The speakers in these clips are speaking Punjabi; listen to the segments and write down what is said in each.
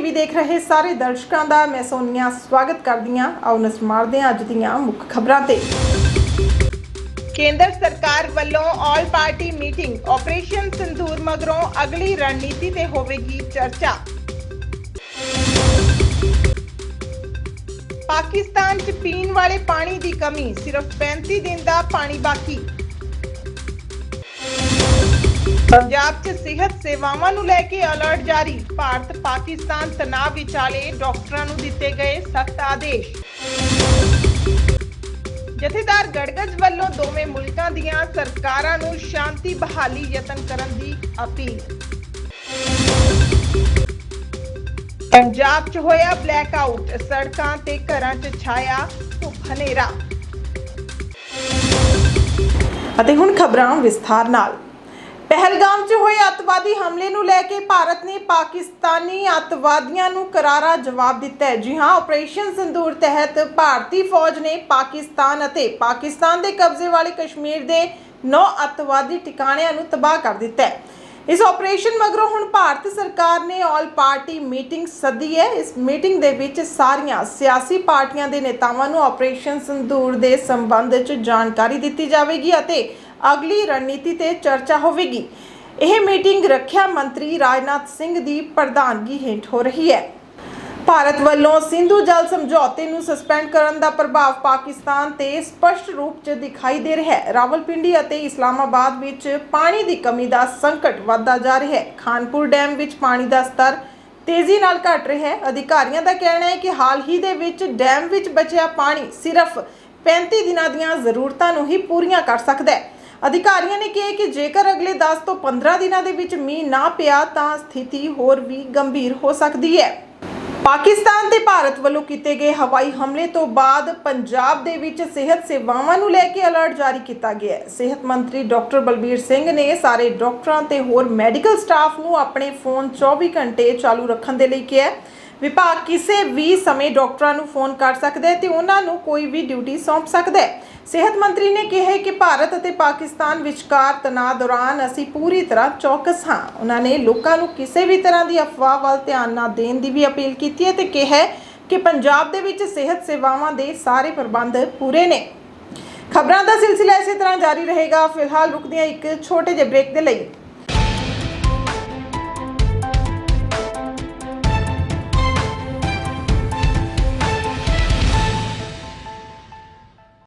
ਟੀਵੀ ਦੇਖ ਰਹੇ ਸਾਰੇ ਦਰਸ਼ਕਾਂ ਦਾ ਮੈਂ ਸੋਨੀਆ ਸਵਾਗਤ ਕਰਦੀ ਹਾਂ। ਆਓ ਨਜ਼ਰ ਮਾਰਦੇ ਹਾਂ ਅੱਜ ਦੀਆਂ ਮੁੱਖ ਖਬਰਾਂ ਤੇ। ਕੇਂਦਰ ਸਰਕਾਰ ਵੱਲੋਂ all party meeting operation Sindoor ਮਗਰੋਂ ਅਗਲੀ ਰਣਨੀਤੀ ਤੇ ਹੋਵੇਗੀ ਚਰਚਾ। ਪਾਕਿਸਤਾਨ 'ਚ ਪੀਣ ਵਾਲੇ ਪਾਣੀ ਦੀ ਕਮੀ, ਸਿਰਫ 35 ਦਿਨ ਦਾ ਪਾਣੀ ਬਾਕੀ। ਪੰਜਾਬ 'ਚ ਸਿਹਤ ਸੇਵਾਵਾਂ ਨੂੰ ਲੈ ਕੇ ਅਲਰਟ ਜਾਰੀ। ਭਾਰਤ ਪਾਕਿਸਤਾਨ ਤਣਾਅ ਵਿਚਾਲੇ ਡਾਕਟਰਾਂ ਨੂੰ ਦਿੱਤੇ ਗਏ ਸਖਤ ਆਦੇਸ਼। ਜਥੇਦਾਰ ਗੜਗੜ ਵੱਲੋਂ ਦੋਵੇਂ ਮੁਲਕਾਂ ਦੀਆਂ ਸਰਕਾਰਾਂ ਨੂੰ ਸ਼ਾਂਤੀ ਬਹਾਲੀ ਯਤਨ ਕਰਨ ਦੀ ਅਪੀਲ। ਪੰਜਾਬ 'ਚ ਹੋਇਆ ਬਲੈਕ ਆਊਟ ਸੜਕਾਂ ਤੇ ਘਰਾਂ 'ਚ ਛਾਇਆ ਧੁੱਪ ਹਨੇਰਾ। ਅਤੇ ਹੁਣ ਖਬਰਾਂ ਵਿਸਥਾਰ ਨਾਲ। ਪਹਿਲਗਾਮ 'ਚ ਹੋਏ ਅੱਤਵਾਦੀ ਹਮਲੇ ਨੂੰ ਲੈ ਕੇ ਭਾਰਤ ਨੇ ਪਾਕਿਸਤਾਨੀ ਅੱਤਵਾਦੀਆਂ ਨੂੰ ਕਰਾਰਾ ਜਵਾਬ ਦਿੱਤਾ ਹੈ। ਜੀ ਹਾਂ ਆਪਰੇਸ਼ਨ ਸਿੰਦੂਰ ਤਹਿਤ ਭਾਰਤੀ ਫੌਜ ਨੇ ਪਾਕਿਸਤਾਨ ਅਤੇ ਪਾਕਿਸਤਾਨ ਦੇ ਕਬਜ਼ੇ ਵਾਲੇ ਕਸ਼ਮੀਰ ਦੇ 9 ਅੱਤਵਾਦੀ ਟਿਕਾਣਿਆਂ ਨੂੰ ਤਬਾਹ ਕਰ ਦਿੱਤਾ ਹੈ। ਇਸ ਆਪਰੇਸ਼ਨ ਮਗਰੋਂ ਹੁਣ ਭਾਰਤ ਸਰਕਾਰ ਨੇ ਆਲ ਪਾਰਟੀ ਮੀਟਿੰਗ ਸੱਦੀ ਹੈ। ਇਸ ਮੀਟਿੰਗ ਦੇ ਵਿੱਚ ਸਾਰੀਆਂ ਸਿਆਸੀ ਪਾਰਟੀਆਂ ਦੇ ਨੇਤਾਵਾਂ ਨੂੰ ਆਪਰੇਸ਼ਨ ਸਿੰਦੂਰ ਦੇ ਸੰਬੰਧ 'ਚ ਜਾਣਕਾਰੀ ਦਿੱਤੀ ਜਾਵੇਗੀ ਅਤੇ ਅਗਲੀ ਰਣਨੀਤੀ ਤੇ ਚਰਚਾ ਹੋਵੇਗੀ। ਇਹ ਮੀਟਿੰਗ ਰੱਖਿਆ ਮੰਤਰੀ ਰਾਜਨਾਥ ਸਿੰਘ ਦੀ ਪ੍ਰਧਾਨਗੀ ਹੇਠ ਹੋ ਰਹੀ ਹੈ। ਭਾਰਤ ਵੱਲੋਂ ਸਿੰਧੂ ਜਲ ਸਮਝੌਤੇ ਨੂੰ ਸਸਪੈਂਡ ਕਰਨ ਦਾ ਪ੍ਰਭਾਵ ਪਾਕਿਸਤਾਨ ਤੇ ਸਪਸ਼ਟ ਰੂਪ 'ਚ ਦਿਖਾਈ ਦੇ ਰਿਹਾ ਹੈ। ਰਾਵਲਪਿੰਡੀ ਅਤੇ ਇਸਲਾਮਾਬਾਦ ਵਿੱਚ ਪਾਣੀ ਦੀ ਕਮੀ ਦਾ ਸੰਕਟ ਵੱਧਦਾ ਜਾ ਰਿਹਾ ਹੈ। ਖਾਨਪੁਰ ਡੈਮ ਵਿੱਚ ਪਾਣੀ ਦਾ ਸਤਰ ਤੇਜ਼ੀ ਨਾਲ ਘਟ ਰਿਹਾ ਹੈ। ਅਧਿਕਾਰੀਆਂ ਦਾ ਕਹਿਣਾ ਹੈ ਕਿ ਹਾਲ ਹੀ ਦੇ ਵਿੱਚ ਡੈਮ ਵਿੱਚ ਬਚਿਆ ਪਾਣੀ ਸਿਰਫ 35 ਦਿਨਾਂ ਦੀਆਂ ਜ਼ਰੂਰਤਾਂ ਨੂੰ ਹੀ ਪੂਰੀਆਂ ਕਰ ਸਕਦਾ ਹੈ। ਅਧਿਕਾਰੀਆਂ ਨੇ ਕਿਹਾ ਕਿ ਜੇਕਰ ਅਗਲੇ 10 ਤੋਂ 15 ਦਿਨਾਂ ਦੇ ਵਿੱਚ ਮੀਂਹ ਨਾ ਪਿਆ ਤਾਂ ਸਥਿਤੀ ਹੋਰ ਵੀ ਗੰਭੀਰ ਹੋ ਸਕਦੀ ਹੈ। ਪਾਕਿਸਤਾਨ ਤੇ ਭਾਰਤ ਵੱਲੋਂ ਕੀਤੇ ਗਏ ਹਵਾਈ ਹਮਲੇ ਤੋਂ ਬਾਅਦ ਪੰਜਾਬ ਦੇ ਵਿੱਚ ਸਿਹਤ ਸੇਵਾਵਾਂ ਨੂੰ ਲੈ ਕੇ ਅਲਰਟ ਜਾਰੀ ਕੀਤਾ ਗਿਆ ਹੈ। ਸਿਹਤ ਮੰਤਰੀ ਡਾਕਟਰ ਬਲਬੀਰ ਸਿੰਘ ਨੇ ਸਾਰੇ ਡਾਕਟਰਾਂ ਤੇ ਹੋਰ ਮੈਡੀਕਲ ਸਟਾਫ ਨੂੰ ਆਪਣੇ ਫੋਨ 24 ਘੰਟੇ ਚਾਲੂ ਰੱਖਣ ਦੇ ਲਈ ਕਿਹਾ ਹੈ। ਵਿਭਾਗ ਕਿਸੇ ਵੀ ਸਮੇਂ ਡਾਕਟਰਾਂ ਨੂੰ ਫੋਨ ਕਰ ਸਕਦਾ ਹੈ ਤੇ ਉਹਨਾਂ ਨੂੰ ਕੋਈ ਵੀ ਡਿਊਟੀ ਸੌਂਪ ਸਕਦਾ ਹੈ। ਸਿਹਤ ਮੰਤਰੀ ਨੇ ਕਿਹਾ ਕਿ ਭਾਰਤ ਅਤੇ ਪਾਕਿਸਤਾਨ ਵਿਚਕਾਰ ਤਣਾਅ ਦੌਰਾਨ ਅਸੀਂ ਪੂਰੀ ਤਰ੍ਹਾਂ ਚੌਕਸ ਹਾਂ। ਉਹਨਾਂ ਨੇ ਲੋਕਾਂ ਨੂੰ ਕਿਸੇ ਵੀ ਤਰ੍ਹਾਂ ਦੀ ਅਫਵਾਹ ਵੱਲ ਧਿਆਨ ਨਾ ਦੇਣ ਦੀ ਵੀ ਅਪੀਲ ਕੀਤੀ ਹੈ ਤੇ ਕਿਹਾ ਕਿ ਪੰਜਾਬ ਦੇ ਵਿੱਚ ਸਿਹਤ ਸੇਵਾਵਾਂ ਦੇ ਸਾਰੇ ਪ੍ਰਬੰਧ ਪੂਰੇ ਨੇ। ਖਬਰਾਂ ਦਾ ਸਿਲਸਿਲਾ ਇਸੇ ਤਰ੍ਹਾਂ ਜਾਰੀ ਰਹੇਗਾ। ਫਿਲਹਾਲ ਰੁਕਦੇ ਹਾਂ ਇੱਕ ਛੋਟੇ ਜਿਹੇ ਬ੍ਰੇਕ ਦੇ ਲਈ।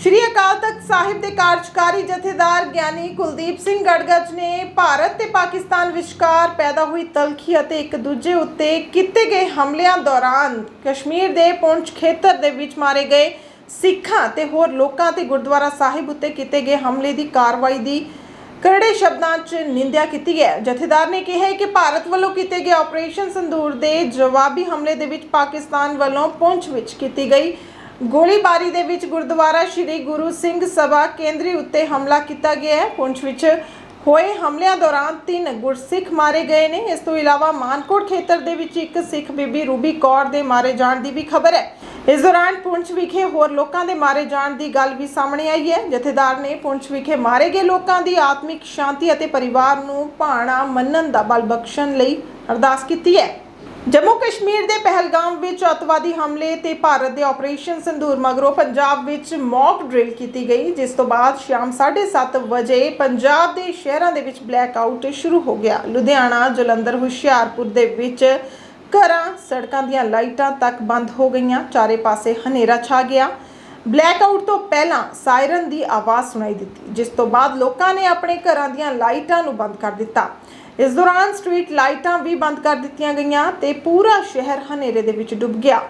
ਸ਼੍ਰੀ ਅਕਾਲ ਤਖਤ ਸਾਹਿਬ ਦੇ ਕਾਰਜਕਾਰੀ ਜਥੇਦਾਰ ਗਿਆਨੀ ਕੁਲਦੀਪ ਸਿੰਘ ਗੜਗੜ ਨੇ ਭਾਰਤ ਤੇ ਪਾਕਿਸਤਾਨ ਵਿਚਕਾਰ ਪੈਦਾ ਹੋਈ ਤਲਖੀ ਅਤੇ ਇੱਕ ਦੂਜੇ ਉੱਤੇ ਕੀਤੇ ਗਏ ਹਮਲਿਆਂ ਦੌਰਾਨ ਕਸ਼ਮੀਰ ਦੇ ਪੁੰਛ ਖੇਤਰ ਦੇ ਵਿੱਚ ਮਾਰੇ ਗਏ ਸਿੱਖਾਂ ਤੇ ਹੋਰ ਲੋਕਾਂ ਤੇ ਗੁਰਦੁਆਰਾ ਸਾਹਿਬ ਉੱਤੇ ਕੀਤੇ ਗਏ ਹਮਲੇ ਦੀ ਕਾਰਵਾਈ ਦੀ ਕਰੜੇ ਸ਼ਬਦਾਂ 'ਚ ਨਿੰਦਿਆ ਕੀਤੀ ਹੈ। ਜਥੇਦਾਰ ਨੇ ਕਿਹਾ ਕਿ ਭਾਰਤ ਵੱਲੋਂ ਕੀਤੇ ਗਏ ਆਪਰੇਸ਼ਨ ਸੰਦੂਰ ਦੇ ਜਵਾਬੀ ਹਮਲੇ ਦੇ ਵਿੱਚ ਪਾਕਿਸਤਾਨ ਵੱਲੋਂ ਪੁੰਛ ਵਿੱਚ ਕੀਤੀ ਗਈ ਗੋਲੀਬਾਰੀ ਦੇ ਵਿੱਚ ਗੁਰਦੁਆਰਾ ਸ੍ਰੀ ਗੁਰੂ ਸਿੰਘ ਸਭਾ ਕੇਂਦਰੀ ਉੱਤੇ ਹਮਲਾ ਕੀਤਾ ਗਿਆ ਹੈ। ਪੁੰਛ ਵਿੱਚ ਹੋਏ ਹਮਲਿਆਂ ਦੌਰਾਨ ਤਿੰਨ ਗੁਰਸਿੱਖ ਮਾਰੇ ਗਏ ਨੇ। ਇਸ ਤੋਂ ਇਲਾਵਾ ਮਾਨਕੋਟ ਖੇਤਰ ਦੇ ਵਿੱਚ ਇੱਕ ਸਿੱਖ ਬੀਬੀ ਰੂਬੀ ਕੌਰ ਦੇ ਮਾਰੇ ਜਾਣ ਦੀ ਵੀ ਖਬਰ ਹੈ। ਇਸ ਦੌਰਾਨ ਪੁੰਛ ਵਿਖੇ ਹੋਰ ਲੋਕਾਂ ਦੇ ਮਾਰੇ ਜਾਣ ਦੀ ਗੱਲ ਵੀ ਸਾਹਮਣੇ ਆਈ ਹੈ। ਜਥੇਦਾਰ ਨੇ ਪੁੰਛ ਵਿਖੇ ਮਾਰੇ ਗਏ ਲੋਕਾਂ ਦੀ ਆਤਮਿਕ ਸ਼ਾਂਤੀ ਅਤੇ ਪਰਿਵਾਰ ਨੂੰ ਭਾਣਾ ਮੰਨਣ ਦਾ ਬਲ ਬਖਸ਼ਣ ਲਈ ਅਰਦਾਸ ਕੀਤੀ ਹੈ। ਜੰਮੂ ਕਸ਼ਮੀਰ ਦੇ ਪਹਿਲਗਾਮ ਵਿੱਚ ਅੱਤਵਾਦੀ ਹਮਲੇ ਤੇ ਭਾਰਤ ਦੇ ਆਪਰੇਸ਼ਨ ਸੰਧੂਰ ਮਗਰੋਂ ਪੰਜਾਬ ਵਿੱਚ ਮੌਕ ਡਰਿਲ ਕੀਤੀ ਗਈ, ਜਿਸ ਤੋਂ ਬਾਅਦ ਸ਼ਾਮ 7:30 ਵਜੇ ਪੰਜਾਬ ਦੇ ਸ਼ਹਿਰਾਂ ਦੇ ਵਿੱਚ ਬਲੈਕ ਆਊਟ ਸ਼ੁਰੂ ਹੋ ਗਿਆ। ਲੁਧਿਆਣਾ, ਜਲੰਧਰ, ਹੁਸ਼ਿਆਰਪੁਰ ਦੇ ਵਿੱਚ ਘਰਾਂ, ਸੜਕਾਂ ਦੀਆਂ ਲਾਈਟਾਂ ਤੱਕ ਬੰਦ ਹੋ ਗਈਆਂ, ਚਾਰੇ ਪਾਸੇ ਹਨੇਰਾ ਛਾ ਗਿਆ। ਬਲੈਕ ਆਊਟ ਤੋਂ ਪਹਿਲਾਂ ਸਾਇਰਨ ਦੀ ਆਵਾਜ਼ ਸੁਣਾਈ ਦਿੱਤੀ, ਜਿਸ ਤੋਂ ਬਾਅਦ ਲੋਕਾਂ ਨੇ ਆਪਣੇ ਘਰਾਂ ਦੀਆਂ ਲਾਈਟਾਂ ਨੂੰ ਬੰਦ ਕਰ ਦਿੱਤਾ। ਇਸ ਦੌਰਾਨ ਸਟਰੀਟ ਲਾਈਟਾਂ ਵੀ ਬੰਦ ਕਰ ਦਿੱਤੀਆਂ ਗਈਆਂ ਤੇ ਪੂਰਾ ਸ਼ਹਿਰ ਹਨੇਰੇ ਦੇ ਵਿੱਚ ਡੁੱਬ ਗਿਆ।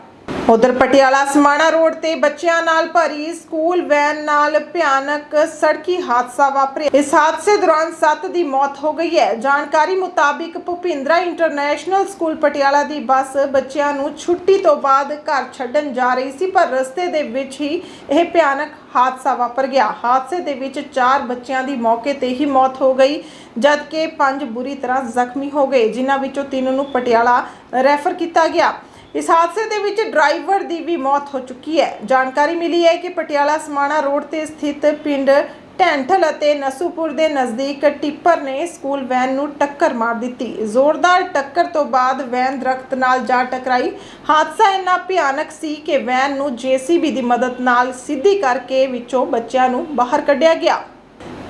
ਉਧਰ ਪਟਿਆਲਾ ਸਮਾਣਾ ਰੋਡ ਤੇ ਬੱਚਿਆਂ ਨਾਲ ਭਰੀ ਸਕੂਲ ਵੈਨ ਨਾਲ ਭਿਆਨਕ ਸੜਕੀ ਹਾਦਸਾ ਵਾਪਰਿਆ। ਇਸ ਹਾਦਸੇ ਦੌਰਾਨ 7 ਦੀ ਮੌਤ ਹੋ ਗਈ ਹੈ। ਜਾਣਕਾਰੀ ਮੁਤਾਬਿਕ ਭੁਪਿੰਦਰਾ ਇੰਟਰਨੈਸ਼ਨਲ ਸਕੂਲ ਪਟਿਆਲਾ ਦੀ ਬੱਸ ਬੱਚਿਆਂ ਨੂੰ ਛੁੱਟੀ ਤੋਂ ਬਾਅਦ ਘਰ ਛੱਡਣ ਜਾ ਰਹੀ ਸੀ, ਪਰ ਰਸਤੇ ਦੇ ਵਿੱਚ ਹੀ ਇਹ ਭਿਆਨਕ ਹਾਦਸਾ ਵਾਪਰ ਗਿਆ। ਹਾਦਸੇ ਦੇ ਵਿੱਚ 4 ਬੱਚਿਆਂ ਦੀ ਮੌਕੇ ਤੇ ਹੀ ਮੌਤ ਹੋ ਗਈ, ਜਦਕਿ 5 ਬੁਰੀ ਤਰ੍ਹਾਂ ਜ਼ਖਮੀ ਹੋ ਗਏ, ਜਿਨ੍ਹਾਂ ਵਿੱਚੋਂ 3 ਨੂੰ ਪਟਿਆਲਾ ਰੈਫਰ ਕੀਤਾ ਗਿਆ। ਇਸ ਹਾਦਸੇ ਦੇ ਵਿੱਚ ਡਰਾਈਵਰ ਦੀ ਵੀ ਮੌਤ ਹੋ ਚੁੱਕੀ ਹੈ। ਜਾਣਕਾਰੀ ਮਿਲੀ ਹੈ ਕਿ ਪਟਿਆਲਾ ਸਮਾਣਾ ਰੋਡ ਤੇ ਸਥਿਤ ਪਿੰਡ ਢੈਂਠਲ ਅਤੇ ਨਸੂਪੁਰ ਦੇ ਨਜ਼ਦੀਕ ਟਿੱਪਰ ਨੇ ਸਕੂਲ ਵੈਨ ਨੂੰ ਟੱਕਰ ਮਾਰ ਦਿੱਤੀ। ਜ਼ੋਰਦਾਰ ਟੱਕਰ ਤੋਂ ਬਾਅਦ ਵੈਨ ਦਰਖਤ ਨਾਲ ਜਾ ਟਕਰਾਈ। ਹਾਦਸਾ ਇੰਨਾ ਭਿਆਨਕ ਸੀ ਕਿ ਵੈਨ ਨੂੰ ਜੀਸੀਬੀ ਦੀ ਮਦਦ ਨਾਲ ਸਿੱਧੀ ਕਰਕੇ ਵਿੱਚੋਂ ਬੱਚਿਆਂ ਨੂੰ ਬਾਹਰ ਕੱਢਿਆ ਗਿਆ।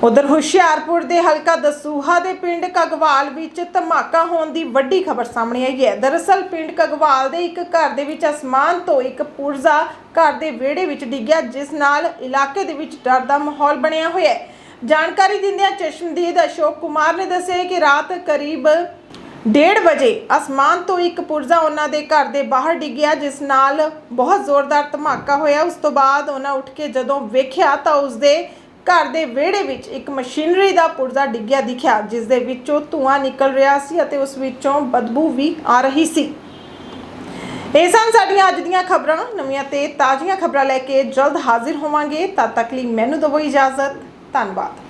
ਉਧਰ ਹੁਸ਼ਿਆਰਪੁਰ ਦੇ ਹਲਕਾ ਦਸੂਹਾ ਦੇ ਪਿੰਡ ਕਗਵਾਲ ਵਿੱਚ ਧਮਾਕਾ ਹੋਣ ਦੀ ਵੱਡੀ ਖਬਰ ਸਾਹਮਣੇ ਆਈ ਹੈ। ਦਰਅਸਲ, ਪਿੰਡ ਕਗਵਾਲ ਦੇ ਇੱਕ ਘਰ ਦੇ ਵਿੱਚ ਅਸਮਾਨ ਤੋਂ ਇੱਕ ਪੁਰਜ਼ਾ ਘਰ ਦੇ ਵਿਹੜੇ ਵਿੱਚ ਡਿੱਗਿਆ, ਜਿਸ ਨਾਲ ਇਲਾਕੇ ਦੇ ਵਿੱਚ ਡਰ ਦਾ ਮਾਹੌਲ ਬਣਿਆ ਹੋਇਆ ਹੈ। ਜਾਣਕਾਰੀ ਦਿੰਦਿਆਂ ਚਸ਼ਮਦੀਦ ਅਸ਼ੋਕ ਕੁਮਾਰ ਨੇ ਦੱਸਿਆ ਕਿ ਰਾਤ ਕਰੀਬ 1:30 ਵਜੇ ਅਸਮਾਨ ਤੋਂ ਇੱਕ ਪੁਰਜ਼ਾ ਉਹਨਾਂ ਦੇ ਘਰ ਦੇ ਬਾਹਰ ਡਿੱਗਿਆ, ਜਿਸ ਨਾਲ ਬਹੁਤ ਜ਼ੋਰਦਾਰ ਧਮਾਕਾ ਹੋਇਆ। ਉਸ ਤੋਂ ਬਾਅਦ ਉਹਨਾਂ ਉੱਠ ਕੇ ਜਦੋਂ ਵੇਖਿਆ ਤਾਂ ਉਸਦੇ ਘਰ ਦੇ ਵਿਹੜੇ ਵਿੱਚ ਇੱਕ ਮਸ਼ੀਨਰੀ ਦਾ ਪੁਰਜ਼ਾ ਡਿੱਗਿਆ ਦਿਖਿਆ ਜਿਸ ਦੇ ਵਿੱਚੋਂ ਧੂਆਂ ਨਿਕਲ ਰਿਹਾ ਸੀ ਅਤੇ ਉਸ ਵਿੱਚੋਂ ਬਦਬੂ ਵੀ ਆ ਰਹੀ ਸੀ। ਇਹ ਸਨ ਸਾਡੀਆਂ ਅੱਜ ਦੀਆਂ ਖਬਰਾਂ। ਨਵੀਆਂ ਤੇ ਤਾਜ਼ੀਆਂ ਖਬਰਾਂ ਲੈ ਕੇ ਜਲਦ ਹਾਜ਼ਰ ਹੋਵਾਂਗੇ। ਤਦ ਤੱਕ ਲਈ ਮੈਨੂੰ ਦਿਓ ਇਜਾਜ਼ਤ। ਧੰਨਵਾਦ।